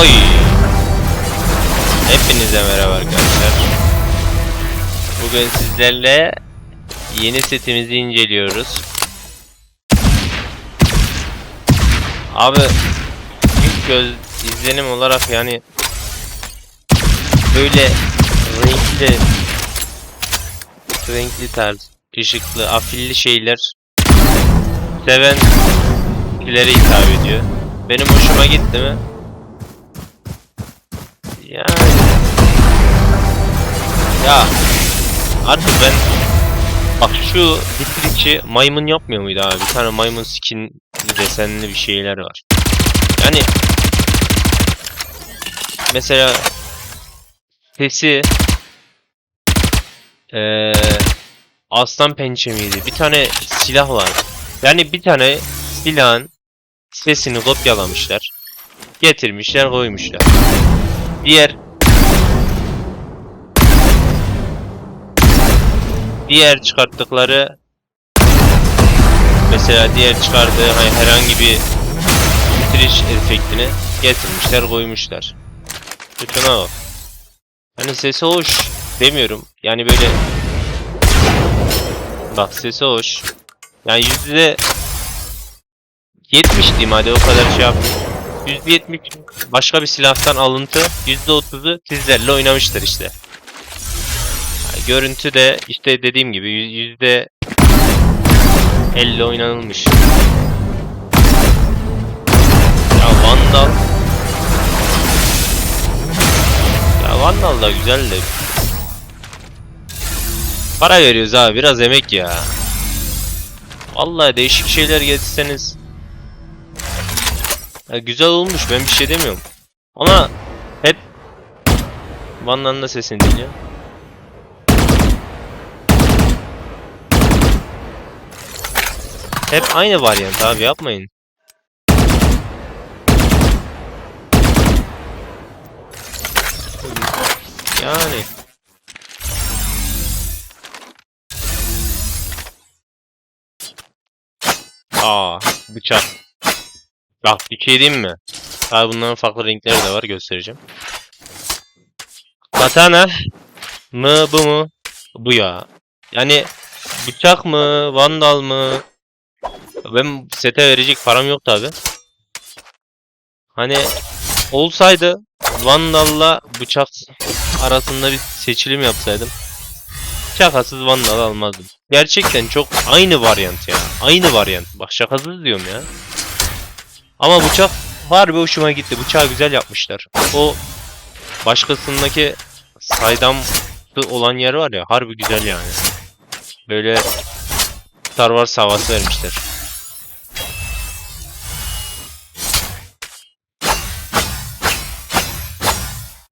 Oy. Hepinize merhaba arkadaşlar. Bugün sizlerle yeni setimizi inceliyoruz. Abi ilk göz izlenim olarak yani böyle renkli renkli tarz, ışıklı, afilli şeyler seven hitap ediyor. Benim hoşuma gitti mi? Yani ya artık ben bak şu Ditrikçi maymun yapmıyor muydu abi? Bir tane maymun skinli desenli bir şeyler var. Yani mesela sesi eee aslan pençe miydi? Bir tane silah var. Yani bir tane silahın sesini kopyalamışlar. Getirmişler koymuşlar. Diğer diğer çıkarttıkları mesela diğer çıkardığı hani herhangi bir bitiriş efektini getirmişler koymuşlar. Bütüne bak. Hani sesi hoş demiyorum. Yani böyle bak sesi hoş. Yani yüzde 70 diyeyim hadi o kadar şey yapmayayım. %70 başka bir silahtan alıntı, %30'u sizlerle oynamıştır işte. Yani görüntü de işte dediğim gibi yüzde 50 oynanılmış. Ya Vandal Ya Vandal da güzel de Para veriyoruz abi biraz emek ya. Vallahi değişik şeyler getirseniz ya güzel olmuş ben bir şey demiyorum. Ama hep Van'dan da sesini dinliyor. Hep aynı varyant abi yapmayın. Yani. Aa, bıçak. Bak bir şey diyeyim mi? Abi bunların farklı renkleri de var göstereceğim. Katana mı bu mu? Bu ya. Yani bıçak mı? Vandal mı? Ben sete verecek param yok tabi. Hani olsaydı Vandal'la bıçak arasında bir seçilim yapsaydım. Şakasız Vandal almazdım. Gerçekten çok aynı varyant ya. Aynı varyant. Bak şakasız diyorum ya. Ama bıçak harbi hoşuma gitti. Bıçağı güzel yapmışlar. O başkasındaki saydam olan yer var ya harbi güzel yani. Böyle Star Wars havası vermişler.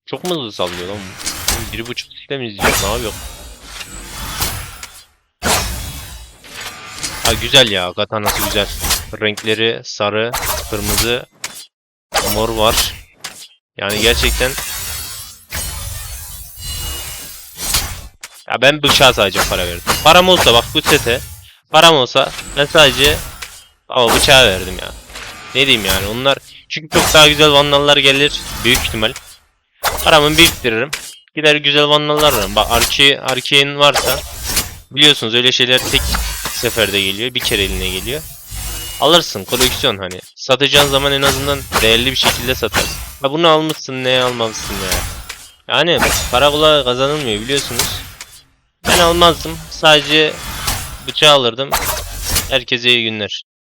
Çok mu hızlı sallıyor lan bu? Biri buçuk sikle mi izliyor? Ne yapıyor? Ha güzel ya. Katanası güzel. Renkleri sarı, kırmızı, mor var. Yani gerçekten Ya ben bıçağa sadece para verdim. Param olsa bak bu sete param olsa ben sadece ama bıçağa verdim ya. Ne diyeyim yani onlar çünkü çok daha güzel vandallar gelir büyük ihtimal. Paramı biriktiririm. Gider güzel vandallar alırım. Bak Arke, Arke'in varsa biliyorsunuz öyle şeyler tek seferde geliyor. Bir kere eline geliyor. Alırsın koleksiyon hani. Satacağın zaman en azından değerli bir şekilde satarsın. Ha bunu almışsın ne almamışsın ya. Yani para kolay kazanılmıyor biliyorsunuz. Ben almazdım. Sadece bıçağı alırdım. Herkese iyi günler.